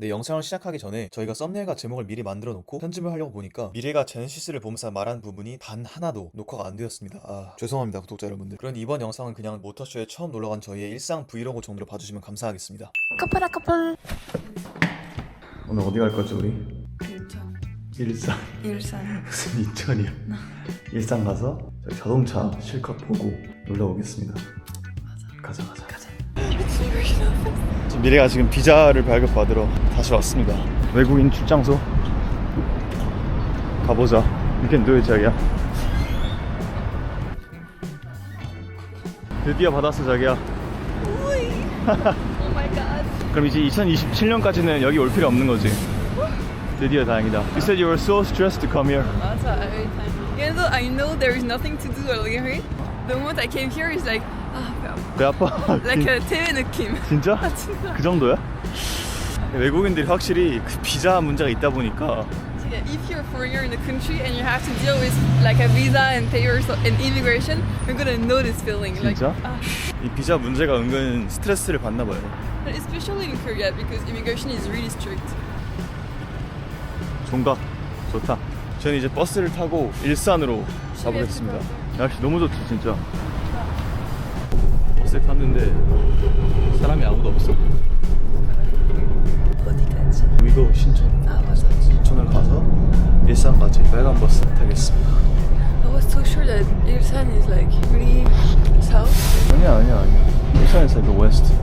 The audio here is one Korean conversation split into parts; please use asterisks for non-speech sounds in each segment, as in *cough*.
네, 영상을 시작하기 전에 저희가 썸네일과 제목을 미리 만들어 놓고 편집을 하려고 보니까 미래가 제네시스를 보면서 말한 부분이 단 하나도 녹화가 안 되었습니다. 아, 죄송합니다, 구독자 여러분들. 그런데 이번 영상은 그냥 모터쇼에 처음 놀러 간 저희의 일상 브이로그 정도로 봐주시면 감사하겠습니다. 커플아 커플 오늘 어디 갈 거지 우리? 인천 일산. 일산 *laughs* 무슨 인천이야? 일산 가서 저희 자동차 실컷 보고 놀러 오겠습니다. 가자 가자. 가자 미래가 지금 비자를 발급받으러 다시 왔습니다. 외국인 출장소 가보자. You can do it, 자기야. 드디어 받았어, 자기야. 그럼 이제 2027년까지는 여기 올 필요 없는 거지. 드디어 다행이다. You said you were so stressed to come here. 맞아 every time even though I know there is nothing to do earlier the moment I came here is like 아 배 아파 a 대회 느낌 진짜? 아 진짜 그 정도야? 외국인들이 확실히 그 비자 문제가 있다 보니까 Yeah, if you're a foreigner in the country and you have to deal with like a visa and papers and immigration, you're gonna know this feeling. Like, 진짜? ah. 이 비자 문제가 은근 스트레스를 받나 봐요. But especially in Korea because immigration is really strict. 종각 좋다. 저는 이제 버스를 타고 일산으로 가보겠습니다. 날씨 너무 좋지 진짜. 버스에 탔는데 사람이 아무도 없어. 어디까지? 위고 신촌. 아 맞아. 신촌을 가서 일산까지 빨간 버스 타겠습니다. I was so sure that Ilsan is like really south. 아니야 아니야 아니야. 일산에서 그 웨스트.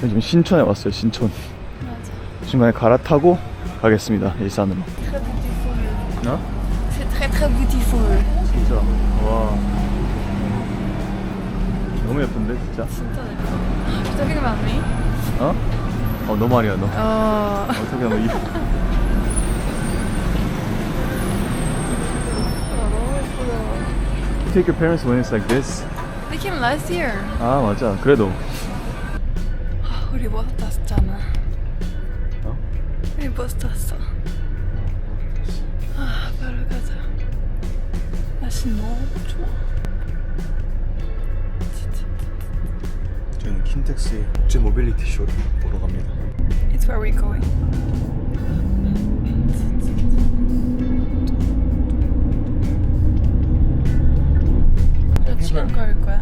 저희 지금 신촌에 왔어요 신촌. 맞아. 중간에 갈아타고 가겠습니다 일산으로. Très beautiful. 어? C'est très très beautiful. 진짜 와 너무 예쁜데 진짜 진짜 예뻐. About me? 어? 어너 말이야 너 어. 어떻게 하면 이 너무 예쁘다. You take your parents when it's like this They came last year. 아 맞아 그래도 아, 우리 버스 탔잖아. 어? 우리 버스 탔어. 날씨 너무 좋아. 진짜. 저는 킨텍스의 국제 모빌리티 쇼를 보러 갑니다 It's where we're going. 몇 시간 걸 거야?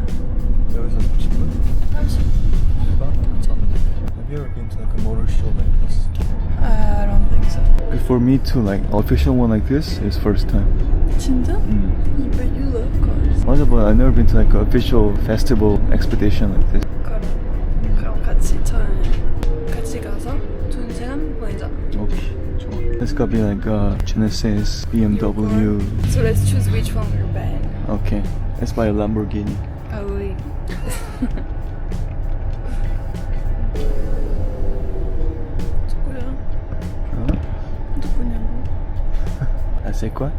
여기서 30분? 30. Have you ever been to like a motor show like this? I don't think so. For me to like official one like this is first time 진짜? 음. But you love cars. 맞아 but I've never been to like an official festival expedition like this 그럼 그럼 같이 처음에 같이 가서 좋은 시간 보내자. 오케이 좋아 It's gonna be like uh, Genesis, BMW So let's choose which one we're buying. Okay Let's buy a Lamborghini Ah oui. *laughs* 누구야? 어? 누구냐고? Ah c'est quoi?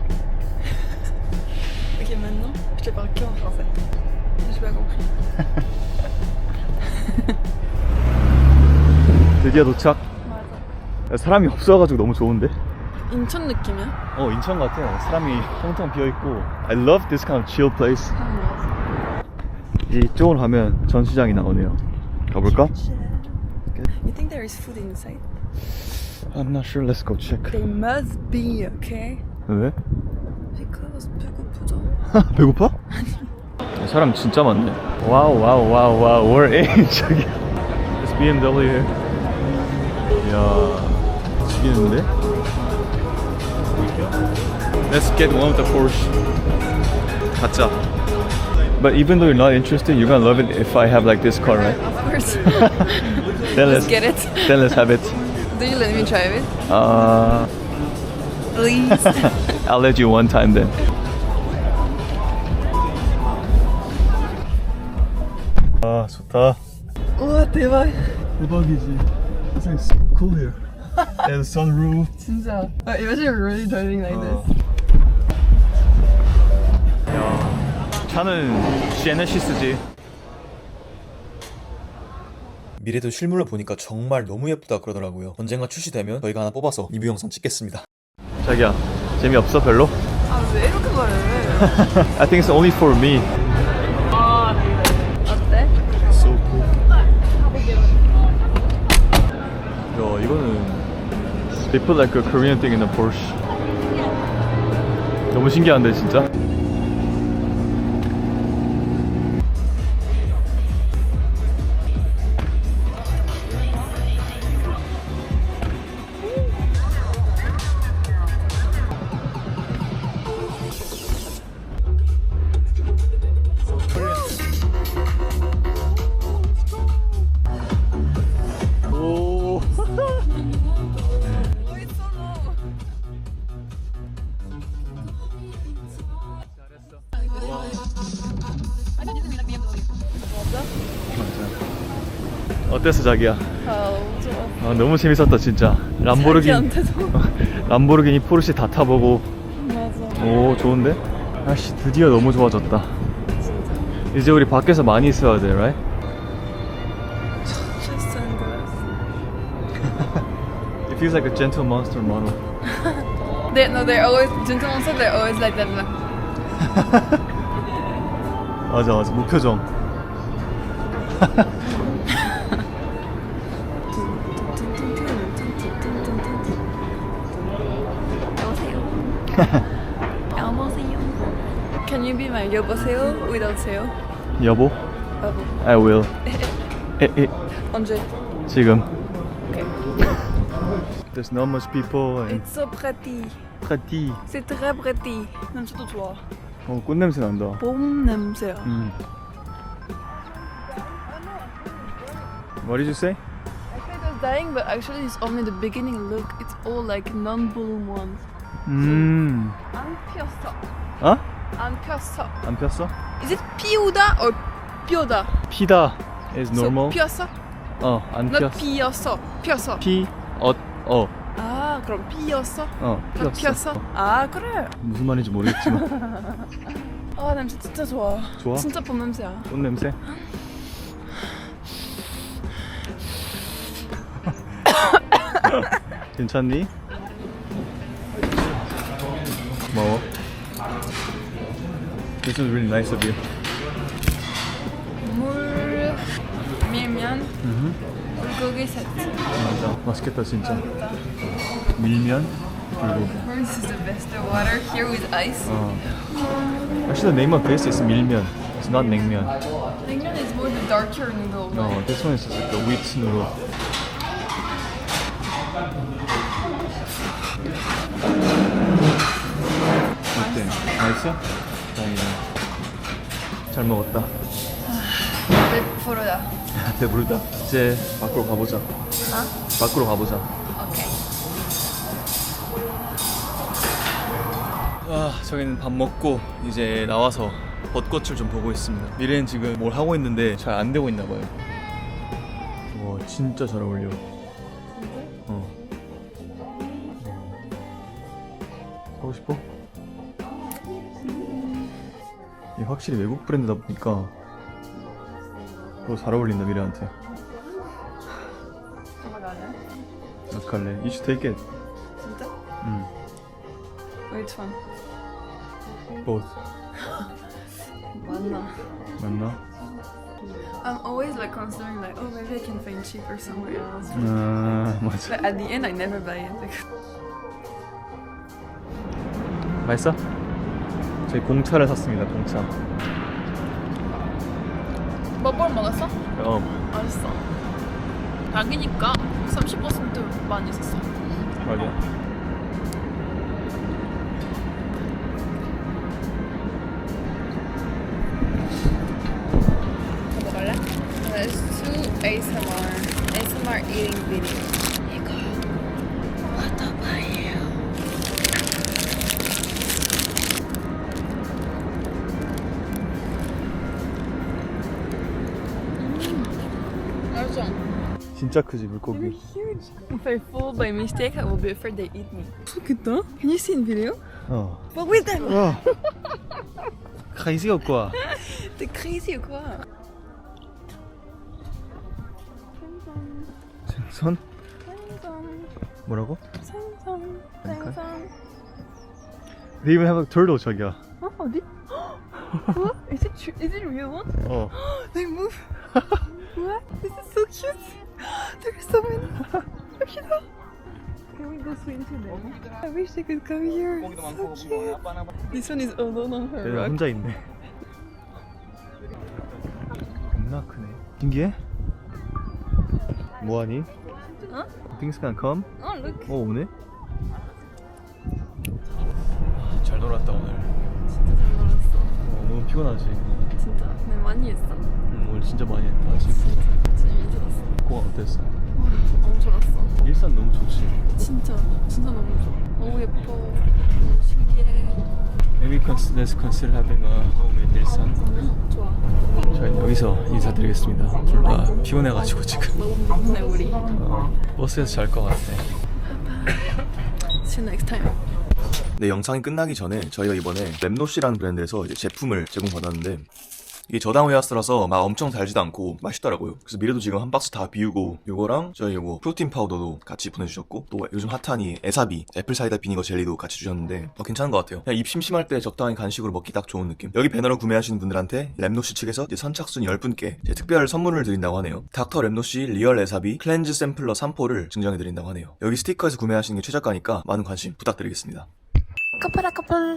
Te parle que en français. J'ai pas compris. 드디어 도착 맞아. 사람이 없어가지고 너무 좋은데? 인천 느낌이야? 어 인천 같아 사람이 텅텅 비어있고 I love this kind of chill place 아, 이쪽으로 가면 전시장이 나오네요 가볼까? You think there is food inside? I'm not sure let's go check There must be, okay? 왜? Because *laughs* 배고프잖아. 배고파? 사람 진짜 많네 와우 와우 와우 와우 we're in *laughs* 저기 It's BMW here 이야 죽이는데? Let's get one with the Porsche 가자 But even though you're not interested, you're gonna love it if I have like this car, right? *laughs* Of course. Then Let's get it. Then let's have it. Do you let me drive it? Uh, Please. I'll let you one time then. 아 좋다. 우와, 대박. 대박이지. This is so cool here. *laughs* And sunroof. 진짜. Uh, imagine really driving like this. 야, 차는 제네시스지. 미래도 실물로 보니까 정말 너무 예쁘다 그러더라고요. 언젠가 출시되면 저희가 하나 뽑아서 리뷰 영상 찍겠습니다. 자기야, 재미없어 별로? 아, 왜 이렇게 말해? *laughs* I think it's only for me. They put like a Korean thing in the Porsche 너무 신기한데 진짜 어땠어 자기야? 아, 좋아. 아, 너무 재밌었다 진짜 람보르기니. 람보르기니 포르쉐 다 타보고 맞아. 오 좋은데? 아씨 드디어 너무 좋아졌다 이제 우리 밖에서 많이 있어야 돼 right? It feels like a gentle monster model They, no, they're always, gentle monster, they're always like that. 맞아 맞아 무표정 *laughs* Can you be my 여보세요 without 세요? 여보 여보. I will 에, 에, 언제? 지금 Okay. *laughs* There's not much people and It's so pretty. pretty C'est très pretty. 냄새도 좋아. 어 꽃냄새 난다 봄 냄새야. 음. What did you say? I said it was dying, but actually it's only the beginning. Look, it's all like non-bloom ones. 음. 안 피었어. 어? 안 피었어. 안 폈어? Is it 피우다 or 피우다? 피다 is normal. So, 피었어? 어, 안 Not 폈어. 피었어. 피었어. 피, 어, 어, 아, 그럼 피었어? 어, 피었어. 피었어? 어. 아, 그래. 무슨 말인지 모르겠지만 *laughs* 아, 냄새 진짜 좋아. 좋아? 진짜 봄 냄새야. 꽃 냄새. *laughs* 괜찮니? 고마워. This is really nice of you. 물, 밀면, 불고기 세트. 맞아. 맛있겠다 진짜. 밀면 그리고 This is the best. The water here with ice. 어. Actually, the name of this is 밀면. It's not 냉면. 냉면 is more the darker noodle. No, this one is just like the wheat noodle. 맛있어? 다행이다. 잘 먹었다. 베풀어다. 배부르다. 이제 밖으로 가보자. 어? 밖으로 가보자. 오케이. 아, 저희는 밥 먹고 이제 나와서 벚꽃을 좀 보고 있습니다. 미래는 지금 뭘 하고 있는데 잘 안 되고 있나 봐요. 와, 진짜 잘 어울려. 어. 사고 싶어? 확실히 외국 브랜드다 보니까 더잘 어울린다 미래한테. 잠깐만요. 어떡할래? You should take it. 진짜? 음, Which one? both. 맞나? 맞나? I'm always like considering like, oh maybe I can find cheaper somewhere else. 아, 맞아. But at the end, I never buy it. Like, 맛있어? 저희 공차를 샀습니다. 공차. 뭐뭘 먹었어? 어, 맛있어. 닭이니까 30% 많이 썼어. 맞아. 먹을래? There's two ASMR ASMR eating video. 진짜 크지 물고기. huge. If I fall by mistake, I will be afraid they eat me. Look at that. Can you see in video? 어. But with them. 어. crazy quoi? T'es crazy ou quoi? 생선? 뭐라고? 생선, 그러니까? 생선. They even have a turtle 저기야. 어, 어디? what? Is it true? Is it real one? 어. They move. What? This is so many. Today. I wish they could come here. So cute. This one is alone on her 얘는 rock. 혼자 있네. 겁나 크네. 신기해? 뭐하니? 어? Things can come? Oh look. 어 오네? 잘 놀았다 오늘. 진짜 잘 놀았어. 어, 너무 피곤하지? 진짜. 네 많이 했어. 응, 오늘 진짜 많이 했다. 지금 재밌었어. 공항 어땠어? 너무 좋았어. 일산 너무 좋지. 진짜 진짜 너무 좋아. 너무 예뻐. 너무 신기해. Maybe cons- let's consider having a home in 일산. 좋아. 저희는 여기서 인사드리겠습니다. 둘 다 피곤해가지고 지금 너무 피곤해 우리. 어, 버스에서 잘 것 같아. See you next time. 네, 영상이 끝나기 전에 저희가 이번에 랩노시라는 브랜드에서 이제 제품을 제공받았는데 이게 저당 웨하스라서 막 엄청 달지도 않고 맛있더라고요. 그래서 미래도 지금 한 박스 다 비우고 요거랑 저희 요거 프로틴 파우더도 같이 보내주셨고 또 요즘 이 에사비 애플 사이다 비니거 젤리도 같이 주셨는데 어, 괜찮은 것 같아요. 그냥 입 심심할 때 적당히 간식으로 먹기 딱 좋은 느낌. 여기 배너를 구매하시는 분들한테 랩노시 측에서 선착순 10분께 이제 특별 선물을 드린다고 하네요. 닥터 랩노시 리얼 에사비 클렌즈 샘플러 3포를 증정해 드린다고 하네요. 여기 스티커에서 구매하시는 게 최저가니까 많은 관심 부탁드리겠습니다. 커플아 커플.